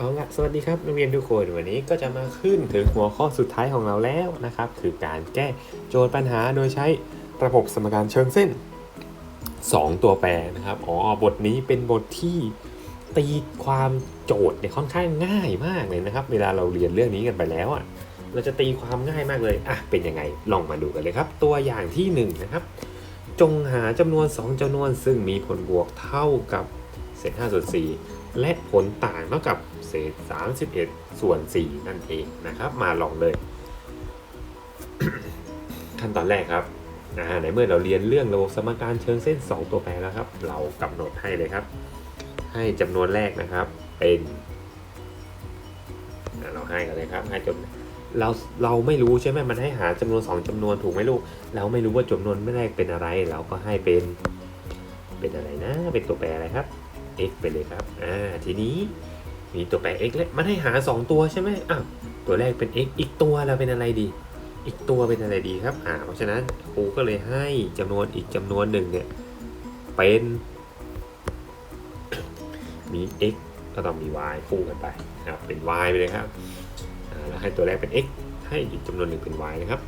เอาละสวัสดีครับนักเรียนทุกคนวันนี้ก็จะมาขึ้นถึงหัวข้อสุดท้ายของเราแล้วนะครับ คือการแก้โจทย์ปัญหาโดยใช้ระบบสมการเชิงเส้น 2 ตัวแปรนะครับอ๋อบทนี้เป็นบทที่ตีความโจทย์เนี่ยค่อนข้างง่ายมากเลยนะครับ เวลาเราเรียนเรื่องนี้กันไปแล้วอะเราจะตีความง่ายมากเลยอะเป็นยังไงลองมาดูกันเลยครับ ตัวอย่างที่1นงนะครับ จงหาจำนวน 2จำนวนซึ่งมีผลบวกเท่ากับเศษ5ส่วน4 และผลต่างเท่ากับเศษ 31 ส่วน 4 นั่นเองนะครับ มาลองเลย ขั้นตอนแรกครับอ่าในเมื่อเราเรียนเรื่องระบบสมการเชิงเส้น 2 ตัวแปรแล้วครับ เรากำหนดให้เลยครับ ให้จำนวนแรกนะครับเป็นอ่าเราให้กันเลยครับให้จนเราเราไม่รู้ใช่ไหมมันให้หาจำนวน 2จำนวนถูกไหมลูก เราไม่รู้ว่าจำนวนแรกเป็นอะไร เราก็ให้เป็น เป็นอะไรนะ เป็นตัวแปรอะไรครับ x ไปเลยครับ อ่า ทีนี้มีตัวแปร x แล้วมันให้หา 2 ตัวใช่ไหมอ้าวตัวแรกเป็น x อีกตัวเราเป็นอะไรดี อีกตัวเป็นอะไรดีครับ อ่า เพราะฉะนั้นครูก็เลยให้จำนวนอีกจำนวนหนึ่งเนี่ย เป็น มี x ก็ต้องมี y คู่กันไปนะครับเป็น y ไปเลยครับ อ่า แล้วให้ตัวแรกเป็น x ให้อีกจำนวนหนึ่งเป็น y นะครับ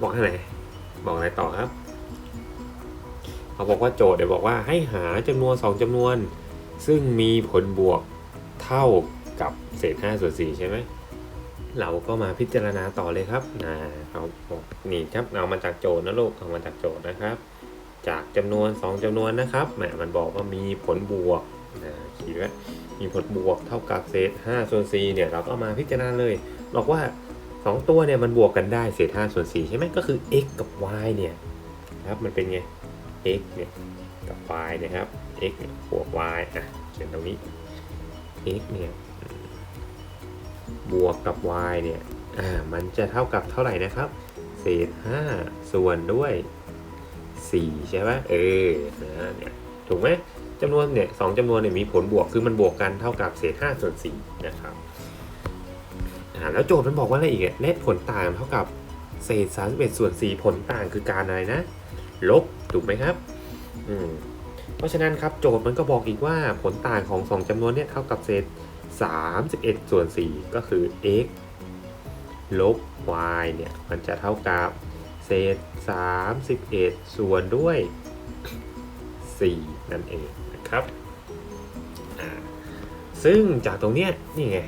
บอกให้ไหนบอกอะไรต่อครับ เขาบอกว่าโจทย์เดี๋ยวบอกว่าให้หาจำนวน 2จำนวน ซึ่งมีผลบวกเท่ากับเศษ5ส่วน4ใช่ไหมเราก็มาพิจารณาต่อเลยครับนะเขาบอกนี่ครับเอามาจากโจทย์นะลูกเอามาจากโจทย์นะครับ จากจำนวน 2จำนวนนะครับแหมมันบอกว่ามีผลบวกนะขีดไว้มีผลบวกเท่ากับเศษ5ส่วน4เนี่ยเราก็มาพิจารณาเลยบอกว่า 2 ตัวเนี่ยมันบวกกันได้เศษ5ส่วน4ใช่ไหมก็คือ x กับ y เนี่ยครับมันเป็นไง x เนี่ยกับ y นะครับ x บวก y อะเขียนตรงนี้ x เนี่ยบวกกับ y เนี่ยอ่ามันจะเท่ากับเท่าไหร่นะครับเศษ5ส่วนด้วย 4 ใช่ไหมเออนะเนี่ยถูกไหมจำนวนเนี่ยสองจำนวนเนี่ยมีผลบวกคือมันบวกกันเท่ากับเศษ5ส่วน4นะครับอ่าแล้วโจทย์มันบอกว่าอะไรอีกอะและผลต่างเท่ากับเศษ31ส่วน4ผลต่างคือการอะไรนะ ลบถูกไหมครับอืมเพราะฉะนั้นครับโจทย์มันก็บอกอีกว่าผลต่างของ 2จำนวนเนี่ยเท่ากับเศษ 31 ส่วน 4 ก็คือ x ลบ y เนี่ยมันจะเท่ากับเศษ 31 ส่วนด้วย 4 นั่นเองนะครับ ซึ่งจากตรงเนี้ยนี่ไง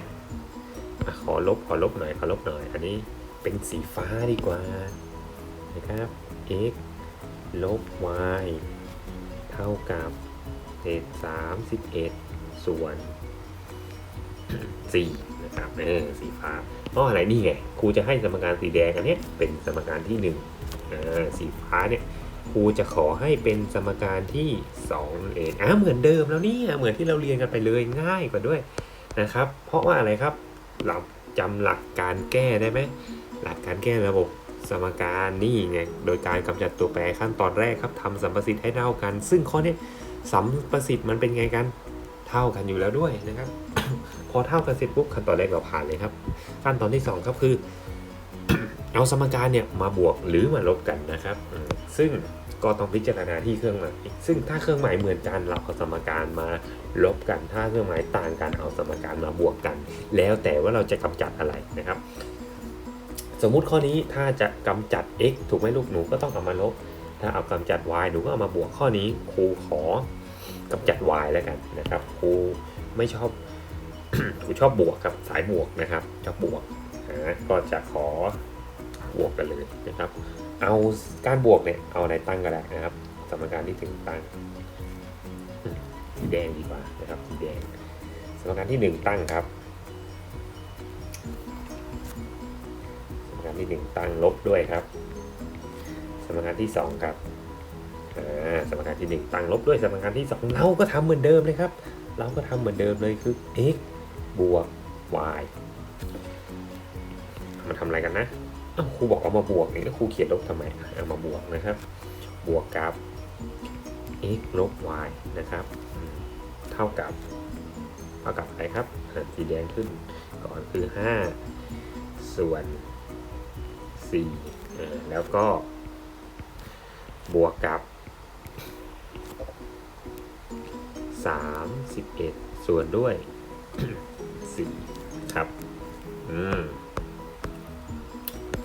อขอลบขอลบหน่อยขอลบหน่อย อันนี้เป็นสีฟ้าดีกว่านะครับ x ลบ y เท่ากับเศษ31 ส่วน 4 นะครับเออสีฟ้าเพราะอะไรนี่ไงครูจะให้สมการสีแดงอันเนี้ยเป็นสมการที่1อ่าสีฟ้าเนี่ยครูจะขอให้เป็นสมการที่2นั่นเองอ่าเหมือนเดิมแล้วนี่เหมือนที่เราเรียนกันไปเลยง่ายกว่าด้วยนะครับ เพราะว่าอะไรครับเราจำหลักการแก้ได้ไหมหลักการแก้ระบบ สมการนี่ไงโดยการกำจัดตัวแปรขั้นตอนแรกครับทำสัมประสิทธิ์ให้เท่ากัน ซึ่งข้อนี้สัมประสิทธิ์มันเป็นไงกันเท่ากันอยู่แล้วด้วยนะครับ พอเท่ากันเสร็จปุ๊บขั้นตอนแรกเราผ่านเลยครับ ขั้นตอนที่สองครับคือ เอาสมการเนี่ยมาบวกหรือมาลบกันนะครับ ซึ่งก็ต้องพิจารณาที่เครื่องหมายซึ่งถ้าเครื่องหมายเหมือนกันเราเอาสมการมาลบกัน ถ้าเครื่องหมายต่างกันเอาสมการมาบวกกัน แล้วแต่ว่าเราจะกำจัดอะไรนะครับ สมมุติข้อนี้ถ้าจะกำจัด x ถูกไหมลูกหนูก็ต้องเอามาลบ ถ้าเอากำจัด y หนูก็เอามาบวกข้อนี้ครูขอกำจัด y แล้วกันนะครับครูไม่ชอบครูชอบบวกครับสายบวกนะครับชอบบวกนะก็จะขอบวกกันเลยนะครับ เอาการบวกเนี่ยเอาอะไรตั้งก็ได้นะครับ สมการที่ถึงตั้งสีแดงดีกว่านะครับสีแดงสมการที่หนึ่งตั้งครับ สมการที่หนึ่งตั้งลบด้วยครับ สมการที่สองครับสมการที่หนึ่งตั้งลบด้วยสมการที่สองเราก็ทำเหมือนเดิมเลยครับ เราก็ทำเหมือนเดิมเลยคือ x บวก y มาทำอะไรกันนะอ้าวครูบอกเอามาบวกนี่แล้วครูเขียนลบทำไมเอามาบวกนะครับ บวกกับ x ลบ y นะครับ เท่ากับเท่ากับอะไรครับสีแดงขึ้นก่อนคือ 5 ส่วน 4เออแล้วก็บวกกับ 31 ส่วนด้วยสี่ครับ อืม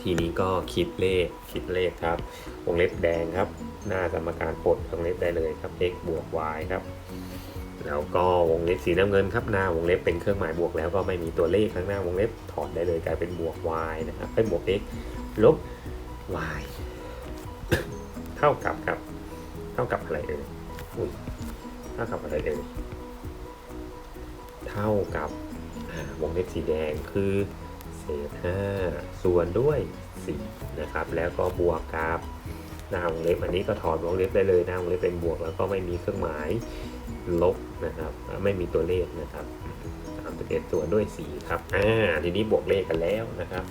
ทีนี้ก็คิดเลข คิดเลขครับ วงเล็บแดงครับ หน้าสมการปลดวงเล็บได้เลยครับ x บวก y ครับ แล้วก็วงเล็บสีน้ำเงินครับ หน้าวงเล็บเป็นเครื่องหมายบวกแล้วก็ไม่มีตัวเลขข้างหน้าวงเล็บถอดได้เลยกลายเป็นบวก y นะครับเป็นบวก x ลบ y เท่ากับครับ เท่ากับอะไรเอ่ยอุ้ยเท่ากับอะไรเอ่ยเท่ากับวงเล็บสีแดงคือเศษ5ส่วนด้วย4นะครับแล้วก็บวกกับหน้าวงเล็บอันนี้ก็ถอดวงเล็บได้เลยหน้าวงเล็บเป็นบวกแล้วก็ไม่มีเครื่องหมายลบนะครับ ไม่มีตัวเลขนะครับ31ส่วนด้วย4ครับอ่าทีนี้บวกเลขกันแล้วนะครับ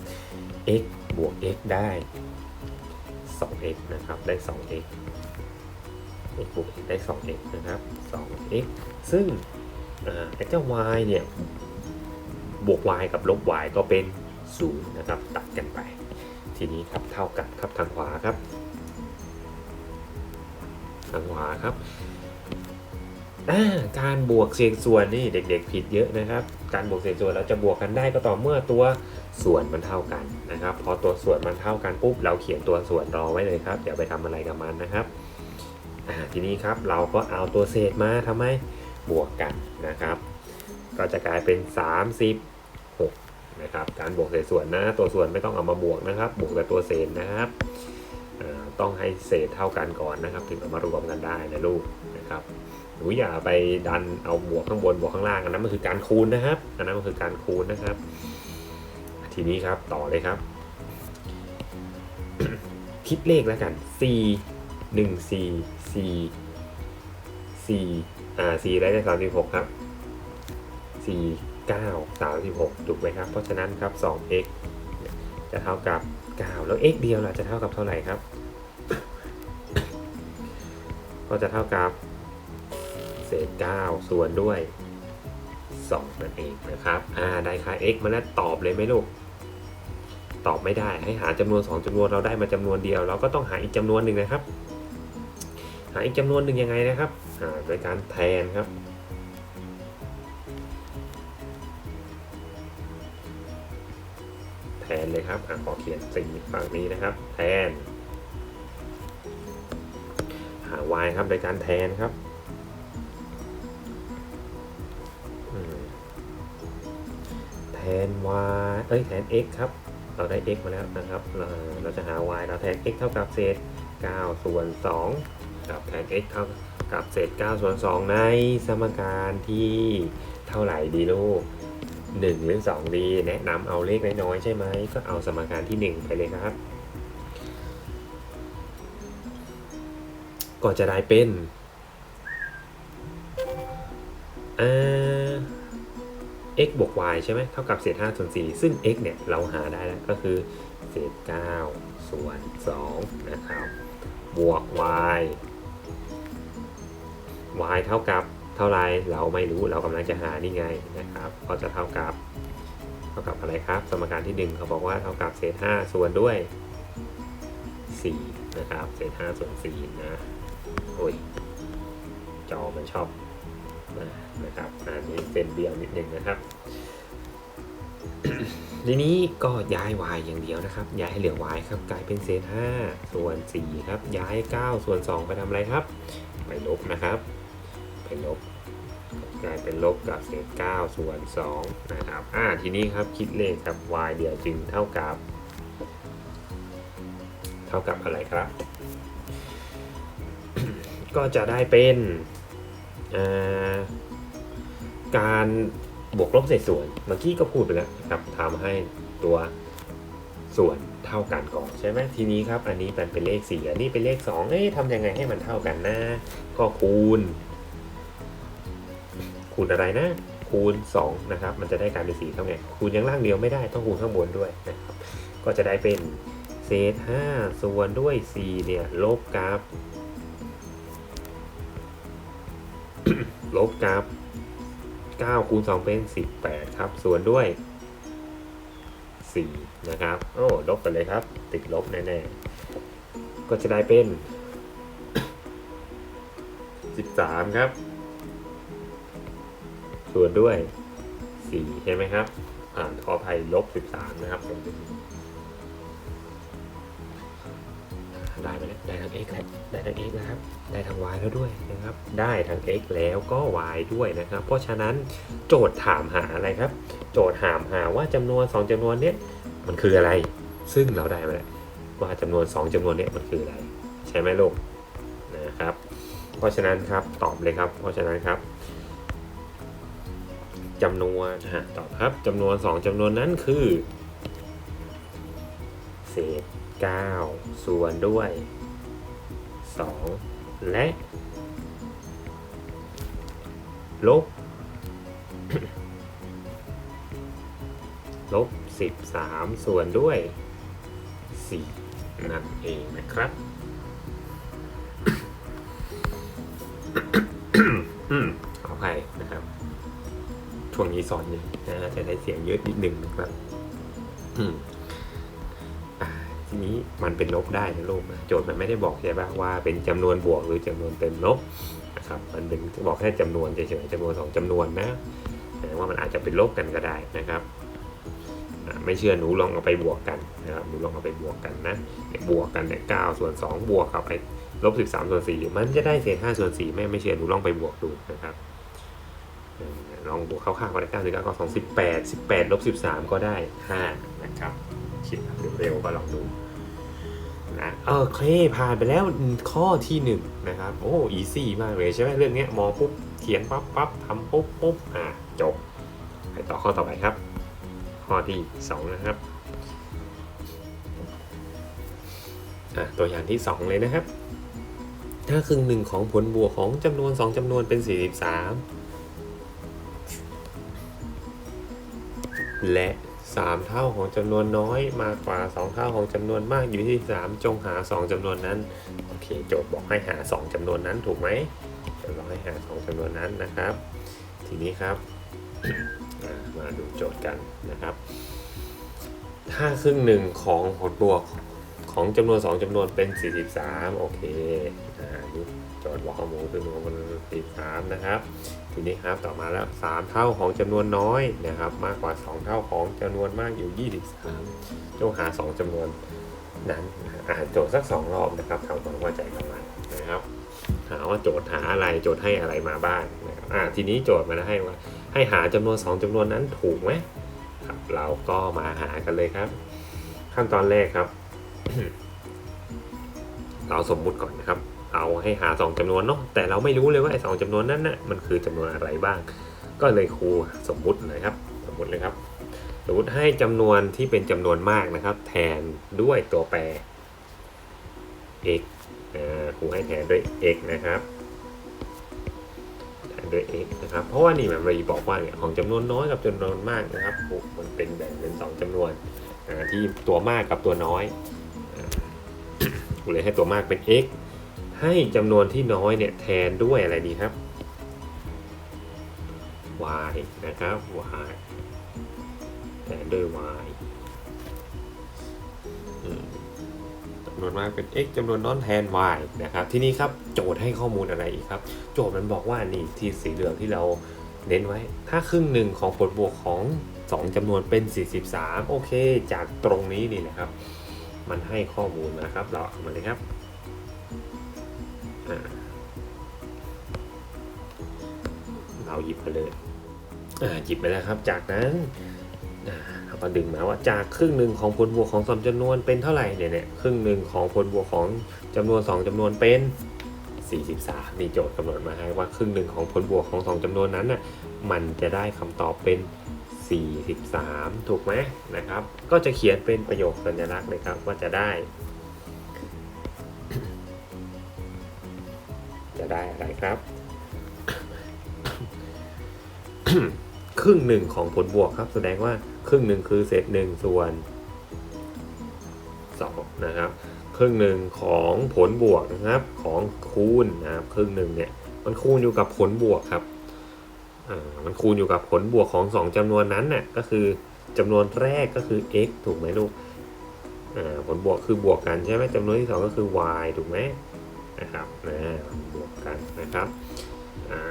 x บวก x ได้ 2x นะครับ ได้ 2x x บวก x ได้ 2x นะครับ 2x ซึ่งอ่าไอ้เจ้า y เนี่ย บวก y กับลบ y ก็เป็น 0 นะครับ ตัดกันไป ทีนี้ครับ เท่ากับครับทางขวาครับ ทางขวาครับ การบวกเศษส่วนนี่เด็ก ๆ ผิดเยอะนะครับ การบวกเศษส่วนเราจะบวกกันได้ก็ต่อเมื่อตัวส่วนมันเท่ากันนะครับ พอตัวส่วนมันเท่ากันปุ๊บเราเขียนตัวส่วนรอไว้เลยครับเดี๋ยวไปทำอะไรกับมันนะครับทีนี้ครับเราก็เอาตัวเศษมาทำไมบวกกันนะครับ ก็จะกลายเป็น 36นะครับการบวกเศษส่วนนะ ตัวส่วนไม่ต้องเอามาบวกนะครับ บวกกับตัวเศษนะครับต้องให้เศษเท่ากันก่อนนะครับ ถึงเอามารวมกันได้นะลูกนะครับ หอย่าไปดันเอาบวกข้างบนบวกข้างล่างอันนั้นมันคือการคูณนะครับ อันนั้นมันคือการคูณนะครับ ทีนี้ครับต่อเลยครับ คิดเลขแล้วกัน4 1 4 4 4อ่า4ได้ได้36 ครับ4 9 36 ถูกไหมครับ เพราะฉะนั้นครับ 2x จะเท่ากับ 9 แล้ว x เดียวล่ะจะเท่ากับเท่าไหร่ครับ ก็จะเท่ากับ ษ 9 ส่วนด้วย 2 นั่นเองนะครับอ่าได้ค่า x มาแล้วตอบเลยไหมลูก ตอบไม่ได้ให้หาจำนวน 2จำนวนเราได้มาจำนวนเดียว เราก็ต้องหาอีกจำนวนหนึ่งนะครับ หาอีกจำนวนหนึ่งยังไงนะครับอ่าโดยการแทนครับแทนเลยครับอะขอเขียนสีฝั่งนี้นะครับ แทน หา y ครับโดยการแทนครับ น y เอ้ยแทน x ครับ เราได้ x มาแล้วนะครับเราเราจะหา y เราแทน x เท่ากับเศษ 9 ส่วน 2 กับแทน x เท่ากับเศษ 9 ส่วน 2 ในสมการที่เท่าไหร่ดีลูก1หรือ2ดีแนะนำเอาเลขน้อยๆใช่ไหม ก็เอาสมการที่ 1 ไปเลยครับ ก็จะได้เป็นอ่า x บวก y ใช่ไหมเท่ากับเศษ5ส่วน4ซึ่ง x เนี่ยเราหาได้แล้วก็คือเศษ9ส่วน2นะครับบวก y y เท่ากับเท่าไรเราไม่รู้เรากำลังจะหานี่ไงนะครับก็จะเท่ากับเท่ากับอะไรครับ สมการที่ 1 เขาบอกว่าเท่ากับเศษ5ส่วนด้วย4นะครับเศษ5ส่วน4นะโอ้ยจอมันชอบ มานะครับอันนี้เป็นเดียวนิดนึงนะครับ ทีนี้ก็ย้าย y อย่างเดียวนะครับ ย้ายให้เหลือ y ครับกลายเป็นเศษ5ส่วน4ครับ ย้าย 9 ส่วน 2 ไปทำอะไรครับ ไปลบนะครับ ไปลบกลายเป็นลบกับเศษ9ส่วน2นะครับอ่าทีนี้ครับคิดเลขครับ y เดียวจึงเท่ากับ เท่ากับอะไรครับ ก็จะได้เป็น การบวกลบเศษส่วนเมื่อกี้ก็พูดไปแล้วนะครับทำให้ตัวส่วนเท่ากันก่อนใช่ไหมทีนี้ครับ อันนี้มันเป็นเลข 4 อันนี้เป็นเลข 2 เอ๊ะทำยังไงให้มันเท่ากันนะก็คูณ คูณอะไรนะ คูณ 2 นะครับ มันจะได้กลายเป็น4เท่าไงคูณยังล่างเดียวไม่ได้ต้องคูณข้างบนด้วยนะครับก็จะได้เป็นเศษ5ส่วนด้วย4เนี่ยลบกับ ลบกับ9คูณ2เป็น 18 ครับ ส่วนด้วย 4 นะครับ โอ้ลบไปเลยครับ ติดลบแน่ๆ ก็จะได้เป็น 13 ครับ ส่วนด้วยสี่ใช่ไหมครับ อ่าขออภัยลบสิบสามนะครับตรงนี้ ได้ไปแล้วได้ทั้ง x แล้วได้ทั้ง x แล้วครับ ได้ทั้ง y แล้วด้วยนะครับ ได้ทั้ง x แล้วก็ y ด้วยนะครับ เพราะฉะนั้นโจทย์ถามหาอะไรครับ โจทย์ถามหาว่าจำนวน 2จำนวนเนี้ยมันคืออะไร ซึ่งเราได้มาแล้วว่าจำนวน 2จำนวนเนี้ยมันคืออะไร ใช่ไหมลูกนะครับ เพราะฉะนั้นครับตอบเลยครับ เพราะฉะนั้นครับจำนวนฮะตอบครับจำนวน 2จำนวนนั้นคือเศษ 9 ส่วนด้วย 2 และ ลบ ลบ 13 ส่วนด้วย 4 นั่นเองนะครับขออภัยนะครับช่วงนี้สอนเนี่ยนะฮะจะได้เสียงเยอะนิดนึงนะครับ ทีนี้มันเป็นลบได้นะลูกนะโจทย์มันไม่ได้บอกใช่ปะว่าเป็นจำนวนบวกหรือจำนวนเต็มลบนะครับมันเป็นบอกแค่จำนวนเฉยๆจำนวนสองจำนวนนะแต่ว่ามันอาจจะเป็นลบกันก็ได้นะครับไม่เชื่อหนูลองเอาไปบวกกันนะครับหนูลองเอาไปบวกกันนะบวกกันเนี่ยเก้าส่วนสองบวกกับไอ้ลบสิบสามส่วนสี่มันจะได้เศษห้าส่วนสี่แม่ไม่เชื่อหนูลองไปบวกดูนะครับลองบวกคร่าวๆก็ได้เก้าสิบเก้าก็สองสิบแปดสิบแปดลบสิบสามก็ได้ห้านะครับ คิดเร็วๆก็ลองดูนะโอเคผ่านไปแล้วข้อที่หนึ่งนะครับ โอ้อีซี่มากเลยใช่ไหมเรื่องนี้มองปุ๊บเขียนปั๊บปั๊บทำปุ๊บปุ๊บอะจบ ไปต่อข้อต่อไปครับ ข้อที่สองนะครับอะตัวอย่างที่สองเลยนะครับ ถ้าครึ่งหนึ่งของผลบวกของจำนวนสองจำนวนเป็น 43 และ 3 เท่าของจำนวนน้อยมากกว่า 2 เท่าของจำนวนมากอยู่ที่ 3 จงหา 2จำนวนนั้นโอเคโจทย์บอกให้หา 2จำนวนนั้นถูกไหมจทย์บอกให้หา 2จำนวนนั้นนะครับ ทีนี้ครับมาดูโจทย์กันนะครับถ้าครึ่งหนึ่งของผลบวกของจำนวน 2จำนวนเป็น 43 โอเคอ่านี่ โจทย์บอกข้อมูลครึ่งหนึ่งของมัน43นะครับ ทีนี้ครับต่อมาแล้ว 3 เท่าของจำนวนน้อยนะครับ มากกว่า 2 เท่าของจำนวนมากอยู่ 23 จงหา 2จำนวนนั้นอ่านโจทย์สัก 2 รอบนะครับทำความเข้าใจกันมานะครับหาว่าโจทย์หาอะไรโจทย์ให้อะไรมาบ้างนะครับอ่าทีนี้โจทย์มาให้ว่าให้หาจำนวน 2จำนวนนั้นถูกไหมครับเราก็มาหากันเลยครับ ขั้นตอนแรกครับ เราสมมุติก่อนนะครับ เอาให้หา 2จำนวนเนาะแต่เราไม่รู้เลยว่าไอ้สองจำนวนนั้นน่ะมันคือจำนวนอะไรบ้าง ก็เลยครูสมมุติเลยครับ สมมุติเลยครับสมมติให้จำนวนที่เป็นจำนวนมากนะครับ แทนด้วยตัวแปร x อ่าครูให้แทนด้วย x นะครับแทนด้วย x นะครับ เพราะว่านี่มันมีบอกว่าเนี่ยของจำนวนน้อยกับจำนวนมากนะครับมันเป็นแบ่งเป็นสองจำนวนอ่าที่ตัวมากกับตัวน้อยอ่าครูเลยให้ตัวมากเป็น x ให้จำนวนที่น้อยเนี่ยแทนด้วยอะไรดีครับ y นะครับ y แทนด้วย y จำนวนมากเป็น x จำนวนน้อยแทน y นะครับทีนี้ครับโจทย์ให้ข้อมูลอะไรอีกครับ โจทย์มันบอกว่านี่ที่สีเหลืองที่เราเน้นไว้ ถ้าครึ่งหนึ่งของผลบวกของ 2จำนวนเป็น 43 โอเค จากตรงนี้นี่นะครับ มันให้ข้อมูลนะครับ เราเอามาเลยครับ เราหยิบมาเลยหยิบไปแล้วครับ จากนั้นเราก็ดึงมาว่าจากครึ่งหนึ่งของผลบวกของสองจำนวนเป็นเท่าไหร่เนี่ยเนี่ยครึ่งหนึ่งของผลบวกของจำนวนสองจำนวนเป็น 43นี่โจทย์กำหนดมาให้ว่าครึ่งหนึ่งของผลบวกของสองจำนวนนั้นน่ะมันจะได้คำตอบเป็น 43 ถูกไหมนะครับ ก็จะเขียนเป็นประโยคสัญลักษณ์เลยครับว่าจะได้ ได้อะไรครับ ครึ่งหนึ่งของผลบวกครับ แสดงว่าครึ่งหนึ่งคือเศษหนึ่งส่วนสองนะครับ ครึ่งหนึ่งของผลบวกนะครับของคูณนะครับครึ่งหนึ่งเนี่ยมันคูณอยู่กับผลบวกครับมันคูณอยู่กับผลบวกของสองจำนวนนั้นน่ะก็คือจำนวนแรกก็คือ x ถูกไหมลูกผลบวกคือบวกกันใช่ไหมจำนวนที่สองก็คือ y ถูกไหม นะครับนะบวกกันนะครับอ่า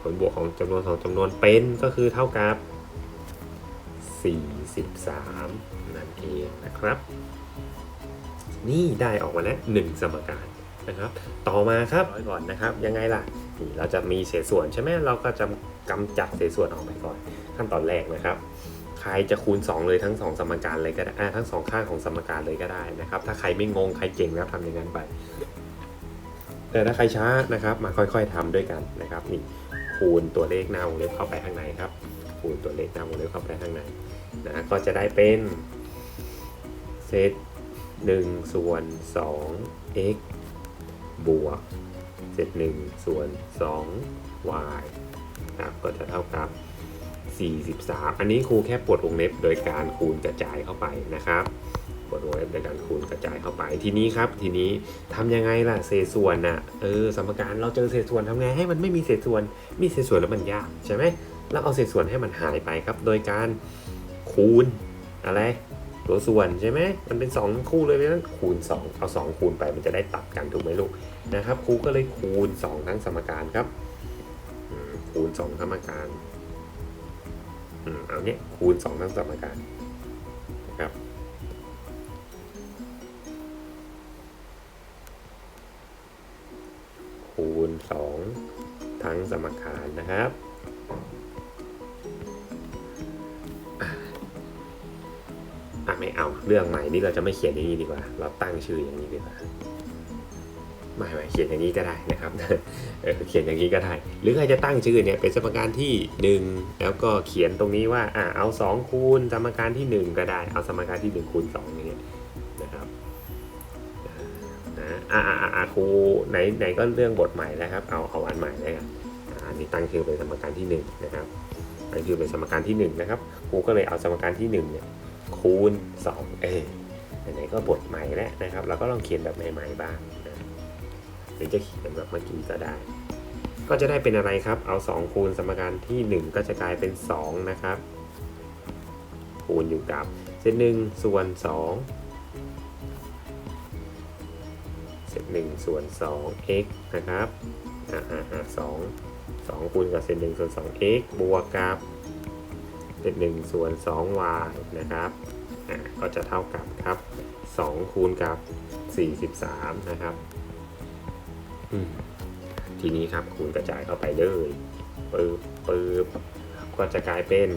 ผลบวกของจำนวนสองจำนวนเป็นก็คือเท่ากับ 43 นั่นเองนะครับ นี่ได้ออกมาแล้ว1สมการนะครับ ต่อมาครับร้อยก่อนนะครับ ยังไงล่ะนี่เราจะมีเศษส่วนใช่ไหมเราก็จะกำจัดเศษส่วนออกไปก่อน ขั้นตอนแรกนะครับ ใครจะคูณ 2 เลยทั้ง 2 สมการเลยก็ได้อ่าทั้งสองข้างของสมการเลยก็ได้นะครับ ถ้าใครไม่งงใครเก่งแล้วทำอย่างนั้นไป แต่ถ้าใครช้านะครับ มาค่อยๆทำด้วยกันนะครับนี่คูณตัวเลขหน้าวงเล็บเข้าไปข้างในครับ คูณตัวเลขหน้าวงเล็บเข้าไปข้างในนะก็จะได้เป็นเศษ1ส่วน2 x บวกเศษ1ส่วน2 y นะครับก็จะเท่ากับ 43 อันนี้ครูแค่ปวดวงเล็บโดยการคูณกระจายเข้าไปนะครับ ปวดวงเล็บโดยการคูณกระจายเข้าไปทีนี้ครับ ทีนี้ทำยังไงล่ะเศษส่วนน่ะเออสมการเราเจอเศษส่วนทำไงให้มันไม่มีเศษส่วน มีเศษส่วนแล้วมันยากใช่ไหมแล้วเอาเศษส่วนให้มันหายไปครับ โดยการคูณอะไรตัวส่วนใช่ไหมมันเป็น 2 คู่เลยเพราะฉะนั้นคูณ 2 เอา 2 คูณไปมันจะได้ตัดกันถูกไหมลูกนะครับครูก็เลยคูณ 2 ทั้งสมการครับคูณ 2 สมการอเอาเนี้ยคูณ 2 ทั้งสมการ คูณ 2 ทั้งสมการนะครับ อะไม่เอาเรื่องใหม่นี่เราจะไม่เขียนอย่างนี้ดีกว่า เราตั้งชื่ออย่างนี้ดีกว่าไม่ไม่เขียนอย่างนี้ก็ได้นะครับ เออเขียนอย่างนี้ก็ได้ หรือใครจะตั้งชื่อเนี่ยเป็นสมการที่ 1 แล้วก็เขียนตรงนี้ว่าอะเอา 2 คูณสมการที่ 1 ก็ได้ เอาสมการที่ 1 คูณ2อย่างเงี้ย อะอะอะอะครูไหนไหนก็เรื่องบทใหม่แล้วครับ เอาเอาอันใหม่แล้วกันอันนี้ตั้งชื่อเป็นสมการที่1นะครับตั้งชื่อเป็นสมการที่1นะครับครูก็เลยเอาสมการที่1เนี่ยคูณ2เออไหนๆก็บทใหม่แล้วนะครับเราก็ลองเขียนแบบใหม่ๆบ้างนะหรือจะเขียนแบบเมื่อกี้ก็ได้ ก็จะได้เป็นอะไรครับ เอา 2 คูณสมการที่ 1 ก็จะกลายเป็น 2 นะครับ คูณอยู่กับเศษหนึ่งส่วน 2 เศษหนึ่งส่วน2 x นะครับอ่าอ่าอ่าสองสองคูณกับเศษหนึ่งส่วน2 x บวกกับเศษหนึ่งส่วน2 y นะครับอ่าก็จะเท่ากับครับ2คูณกับ43นะครับอืมทีนี้ครับคูณกระจายเข้าไปเลยปึ๊บปึ๊บก็จะกลายเป็น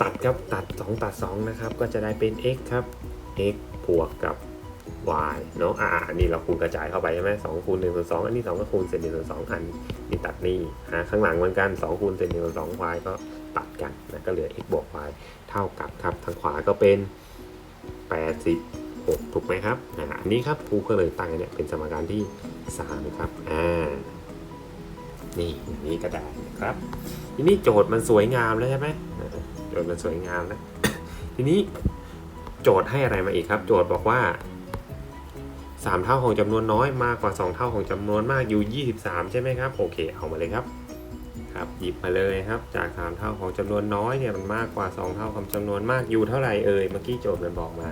ตัดครับตัด 2 ตัด 2 นะครับ ก็จะได้เป็น x ครับ x บวกกับ y เนาะอ่าอันนี้เราคูณกระจายเข้าไปใช่ไหมสองคูณ1ส่วน2อันนี้2ก็คูณเศษ1ส่วน2อันนี่ตัดนี่อ่าข้างหลังเหมือนกัน2คูณเศษ1ส่วน2 y ก็ตัดกันนะก็เหลือ x บวก y เท่ากับครับทางขวาก็เป็น86ถูกไหมครับอ่าอันนี้ครับครูก็เลยตั้งเนี่ยเป็นสมการที่3ครับอ่านี่อย่างนี้ก็ได้นะครับทีนี้โจทย์มันสวยงามแล้วใช่ไหมโจทย์มันสวยงามแล้วทีนี้โจทย์ให้อะไรมาอีกครับ โจทย์บอกว่า 3 เท่าของจำนวนน้อยมากกว่า 2 เท่าของจำนวนมากอยู่ 23 ใช่ไหมครับโอเคเอามาเลยครับครับหยิบมาเลยครับ จาก 3 เท่าของจำนวนน้อยเนี่ยมันมากกว่า 2 เท่าของจำนวนมากอยู่เท่าไหร่เอ่ยเมื่อกี้โจทย์มันบอกมา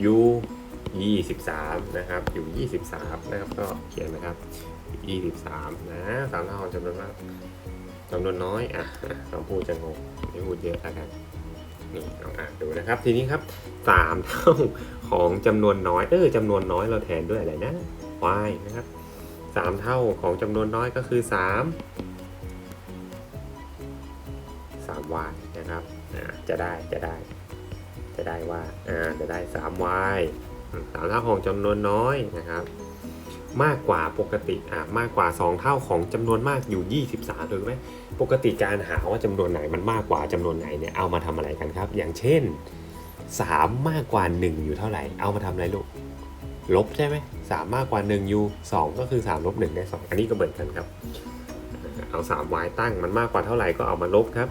อยู่ 23 นะครับอยู่ 23 นะครับก็เขียนนะครับ23 นะสามเท่าของจำนวนมากจำนวนน้อยอะสองพูดจะงงไม่พูดเยอะแล้วกัน นี่ลองอ่านดูนะครับ ทีนี้ครับสามเท่าของจำนวนน้อย เออจำนวนน้อยเราแทนด้วยอะไรนะ y นะครับสามเท่าของจำนวนน้อยก็คือสามสาม y นะครับจะได้จะได้ จะได้ว่าจะได้สาม y สามเท่าของจำนวนน้อยนะครับ มากกว่าปกติอะมากกว่า 2 เท่าของจำนวนมากอยู่ 23ถูกไหมปกติการหาว่าจำนวนไหนมันมากกว่าจำนวนไหนเนี่ยเอามาทำอะไรกันครับ อย่างเช่น 3 มากกว่า 1 อยู่เท่าไหร่ เอามาทำอะไรลูกลบใช่ไหมสามมากกว่า1อยู่2ก็คือ3ลบ1ได้2อันนี้ก็เหมือนกันครับ เอา3 y ตั้งมันมากกว่าเท่าไหร่ก็เอามาลบครับ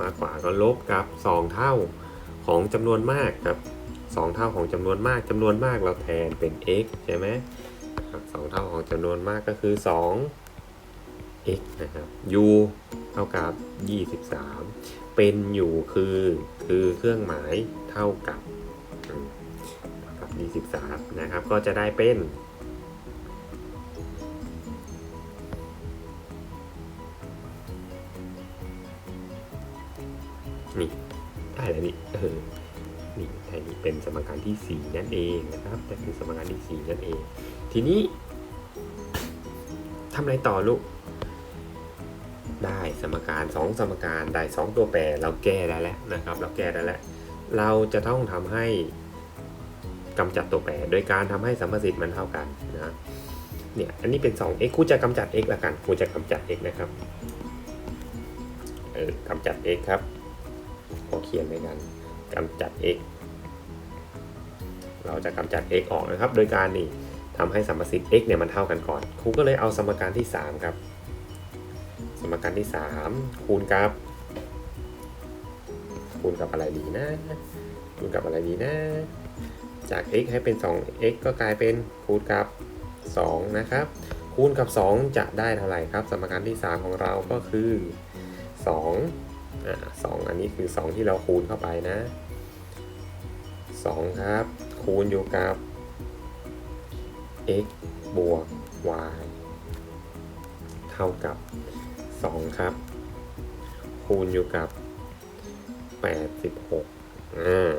มากกว่าก็ลบกับ 2 เท่าของจำนวนมากครับ 2 เท่าของจำนวนมากจำนวนมากเราแทนเป็น x ใช่ไหม ครับสองเท่าของจำนวนมากก็คือ2 x นะครับ u เท่ากับ 23 เป็นอยู่คือคือเครื่องหมายเท่ากับเท่ากับ 23 นะครับ ก็จะได้เป็นนี่ได้แล้วนี่เออนี่ได้นี่เป็นสมการที่ 4 นั่นเองนะครับแต่เป็นสมการที่ 4 นั่นเอง ทีนี้ทำอะไรต่อลูก ได้สมการ2สมการได้2ตัวแปรเราแก้ได้แล้วนะครับ เราแก้ได้แล้ว เราจะต้องทำให้กำจัดตัวแปรโดยการทำให้สัมประสิทธิ์มันเท่ากันนะเนี่ยอันนี้เป็น 2x ครูจะกำจัด x ละกันครูจะกำจัด x นะครับเออกำจัด x ครับขอเขียนไว้กันกำจัด x เราจะกำจัด x ออกนะครับ โดยการนี่ ทำให้สัมประสิทธิ์ x เนี่ยมันเท่ากันก่อน ครูก็เลยเอาสมการที่ 3 ครับ สมการที่ 3 คูณกับ คูณกับอะไรดีนะ คูณกับอะไรดีนะ จาก x ให้เป็น 2x ก็กลายเป็นคูณกับ 2 นะครับ คูณกับ 2 จะได้เท่าไหร่ครับ สมการที่ 3 ของเราก็คือ 2อ่า2อันนี้คือ 2 ที่เราคูณเข้าไปนะ 2 ครับ คูณอยู่กับ x บวก y เท่ากับ 2 ครับ คูณอยู่กับ 86อ่า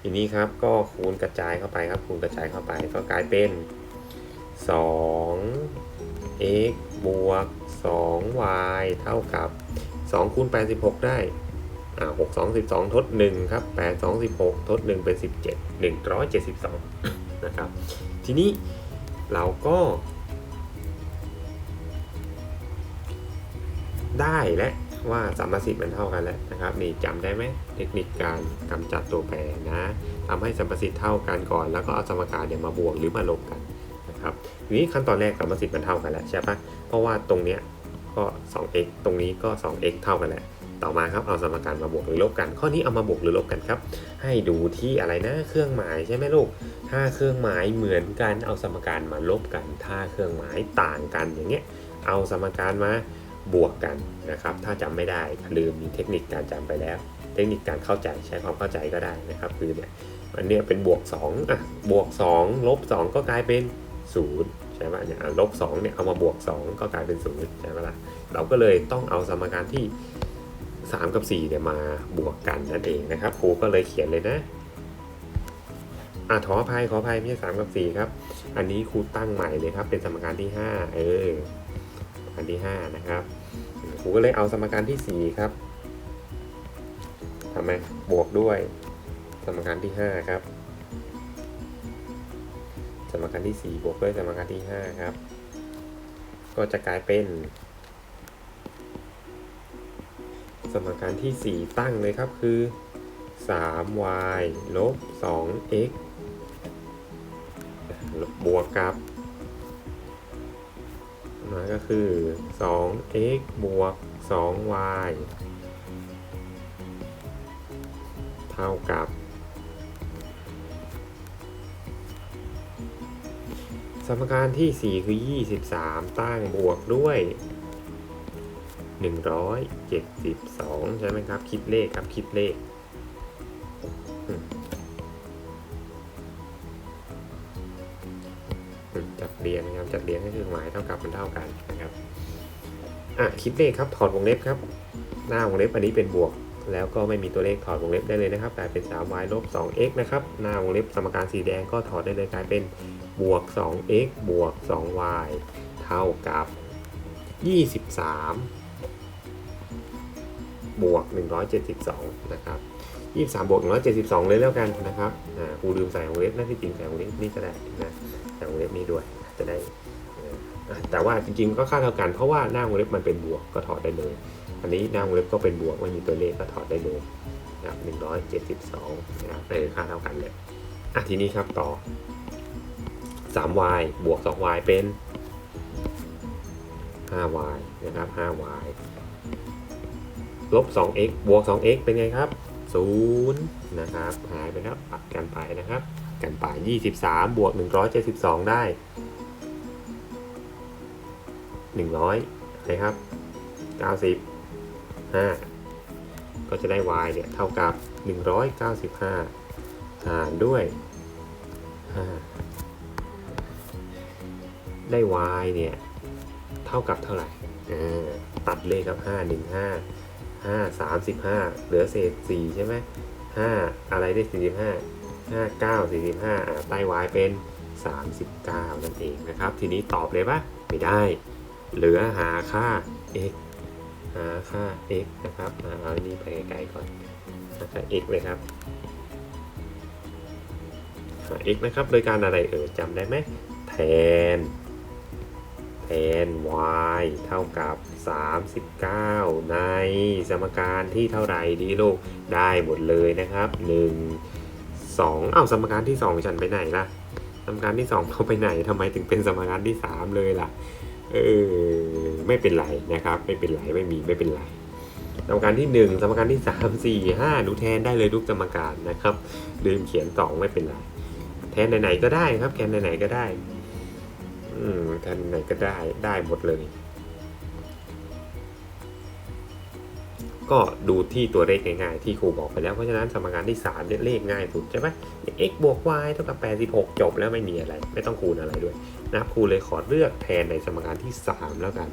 ทีนี้ครับก็คูณกระจายเข้าไปครับ คูณกระจายเข้าไปก็กลายเป็น2 x บวก 2 y เท่ากับ 2 คูณ 86 ได้อ่า6 2 12 ทด 1 ครับ 8 2 16 ทด 1 เป็น 17 172 นะครับ ทีนี้เราก็ได้และว่าสมประสิทธิ์มันเท่ากันแล้วนะครับนี่จำได้ไหมเทคนิคการกำจัดตัวแปรนะทำให้สมประสิทธิ์เท่ากันก่อน แล้วก็เอาสมการเนี่ยมาบวกหรือมาลบกันนะครับทีนี้ขั้นตอนแรกสมประสิทธิ์มันเท่ากันแล้วใช่ปะเพราะว่าตรงเนี้ยก็ 2x ตรงนี้ก็ 2x เท่ากันแหล้วต่อมาครับเอาสมการมาบวกหรือลบกัน ข้อนี้เอามาบวกหรือลบกันครับ ให้ดูที่อะไรนะเครื่องหมายใช่ไหมลูก ถ้าเครื่องหมายเหมือนกันเอาสมการมาลบกัน ถ้าเครื่องหมายต่างกันอย่างเงี้ยเอาสมการมาบวกกันนะครับ ถ้าจำไม่ได้ลืมมีเทคนิคการจำไปแล้ว เทคนิคการเข้าใจใช้ความเข้าใจก็ได้นะครับ คือเนี่ยอันเนี้ยเป็นบวก2อะบวก2ลบ2 ก็กลายเป็น0ใช่ไหมเนี่ยลบ2เนี่ยเอามาบวก 2 ก็กลายเป็น0ใช่ไหมล่ะเราก็เลยต้องเอาสมการที่ 3 กับ4เนี่ยมาบวกกันนั่นเองนะครับครูก็เลยเขียนเลยนะ อะขออภัยขออภัยไม่ใช่3กับ4ครับ อันนี้ครูตั้งใหม่เลยครับ เป็นสมการที่5เอออันที่5นะครับครูก็เลยเอาสมการที่4ครับทำไมบวกด้วยสมการที่5ครับ สมการที่4บวกด้วยสมการที่5ครับ ก็จะกลายเป็นสมการที่ 4 ตั้งเลยครับคือ 3y ลบ 2x บวกกับมาก็คือ 2x บวก 2y เท่ากับ สมการที่ 4 คือ 23 ตั้งบวกด้วย 172 ใช่ไหมครับ คิดเลขครับ คิดเลข อะคิดเลขครับถอดวงเล็บครับ หน้าวงเล็บอันนี้เป็นบวก แล้วก็ไม่มีตัวเลขถอดวงเล็บได้เลยนะครับกลายเป็น 3y ลบ 2x นะครับหน้าวงเล็บสมการสีแดงก็ถอดได้เลยกลายเป็นบวก 2x บวก 2y เท่ากับ 23 บวก 172 นะครับ 23 บวก 172 เลยแล้วกันนะครับอ่าครูลืมใส่วงเล็บนะที่จริงใส่วงเล็บนี่ก็ได้นะใส่วงเล็บนี้ด้วยจะได้ แต่ว่าจริงๆก็ค่าเท่ากันเพราะว่าหน้าวงเล็บมันเป็นบวกก็ถอดได้เลย อันนี้หน้าวงเล็บก็เป็นบวกไม่มีตัวเลขก็ถอดได้เลยนะครับ172นะครับเออค่าเท่ากันเลยอะทีนี้ครับต่อ 3y บวก 2y เป็น 5y นะครับ 5y ลบ 2x บวก 2x เป็นไงครับ 0 นะครับ หายไปครับปัดกันไปนะครับ กันไป 23 บวก 172 ได้ 100นะครับ90 5ก็จะได้ y เนี่ยเท่ากับ 195 หารด้วย 5 ได้ y เนี่ยเท่ากับเท่าไหร่ตัดเลขครับ 5 1 5ห้าสามสิบห้าเหลือเศษสี่ใช่ไหมห้าอะไรได้สี่สิบห้าห้าเก้าสี่สิบห้าใต้ y เป็นสามสิบเก้านั่นเองนะครับ ทีนี้ตอบเลยปะไม่ได้ เหลือหาค่า x หาค่า x นะครับเอาอันนี้ไปไกลๆก่อนหาค่า x เลยครับหา x นะครับโดยการอะไรเออจำได้ไหมแทนแทน y เท่ากับ 39 ในสมการที่เท่าไหร่ดีลูกได้หมดเลยนะครับ 1 2เอ้าสมการที่ 2 ฉันไปไหนล่ะ สมการที่ 2 เขาไปไหนทำไมถึงเป็นสมการที่ 3 เลยล่ะ เออไม่เป็นไรนะครับ ไม่เป็นไรไม่มีไม่เป็นไรสมการที่ 1สมการที่ 3 4 5หนูแทนได้เลยทุกสมการนะครับลืมเขียนสองไม่เป็นไร แทนไหนๆก็ได้ครับ แทนไหนๆก็ได้อืมแทนไหนก็ได้ได้หมดเลย ก็ดูที่ตัวเลขง่ายๆที่ครูบอกไปแล้วเพราะฉะนั้นสมการที่3เนี่ยเลขง่ายสุดใช่ไหม x บวก y เท่ากับ86 จบแล้วไม่มีอะไร ไม่ต้องคูณอะไรด้วย นะครับครูเลยขอเลือกแทนในสมการที่ 3 แล้วกัน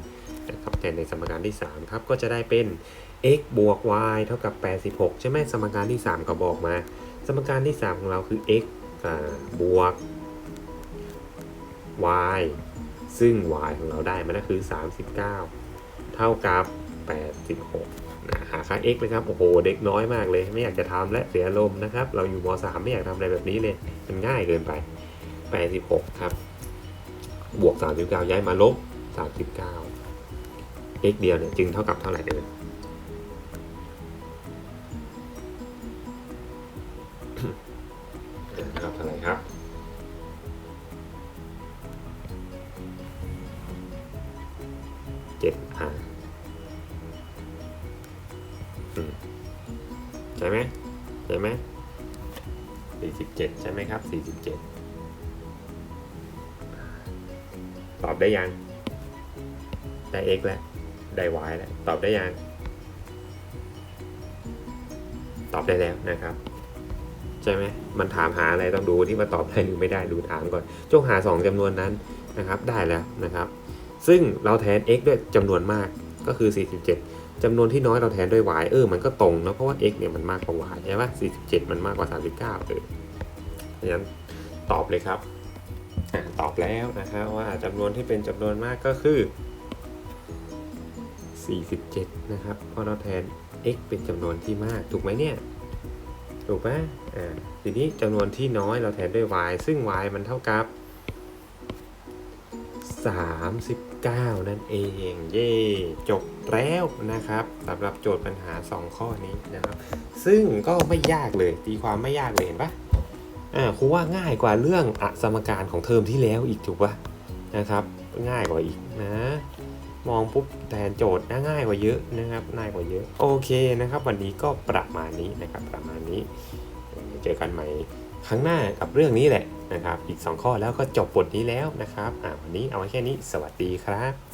นะครับแทนในสมการที่ 3 ครับ ก็จะได้เป็น x บวก y เท่ากับ 86 ใช่ไหมสมการที่ 3 ก็บอกมา สมการที่ 3 ของเราคือ x อบวก y ซึ่ง y ของเราได้มันก็คือ 39 เท่ากับ 86นะหาค่า x นะครับ โอ้โห เด็กน้อยมากเลย ไม่อยากจะทำและเสียลมณ์นะครับ เราอยู่ม .3 ไม่อยากทำอะไรแบบนี้เลย มันง่ายเกินไป 86 ครับ บวก 39 ย้ายมาลบ 39 x เดียวเนี่ยจึงเท่ากับเท่าไหร่เดิม ที่ว่าตอบได้หรือไม่ได้ดูถามก่อน จงหา 2จำนวนนั้นนะครับ ได้แล้วนะครับ ซึ่งเราแทน x ด้วยจำนวนมากก็คือ 47จำนวนที่น้อยเราแทนด้วย y เออ มันก็ตรงเนอะเพราะว่า x เนี่ยมันมากกว่า y ใช่ปะ47 มันมากกว่า 39เออเพราะฉะนั้นตอบเลยครับตอบแล้วนะครับว่าจำนวนที่เป็นจำนวนมากก็คือ 47 นะครับเพราะเราแทน x เป็นจำนวนที่มากถูกไหมเนี่ย ถูกไหมอ่าทีนี้จำนวนที่น้อยเราแทนด้วย y ซึ่ง y มันเท่ากับ 39 นั่นเอง เย่จบแล้วนะครับสำหรับโจทย์ปัญหา 2 ข้อนี้นะครับ ซึ่งก็ไม่ยากเลยตีความไม่ยากเลยเห็นปะอ่าครูว่าง่ายกว่าเรื่องอสมการของเทอมที่แล้วอีกถูกปะนะครับ ง่ายกว่าอีกนะมองปุ๊บแทนโจทย์น่าง่ายกว่าเยอะนะครับง่ายกว่าเยอะ โอเคนะครับ วันนี้ก็ประมาณนี้นะครับประมาณ นี้ เจอกันใหม่ครั้งหน้ากับเรื่องนี้แหละนะครับ อีก 2 ข้อแล้วก็จบบทนี้แล้วนะครับวันนี้เอาไว้แค่นี้ สวัสดีครับ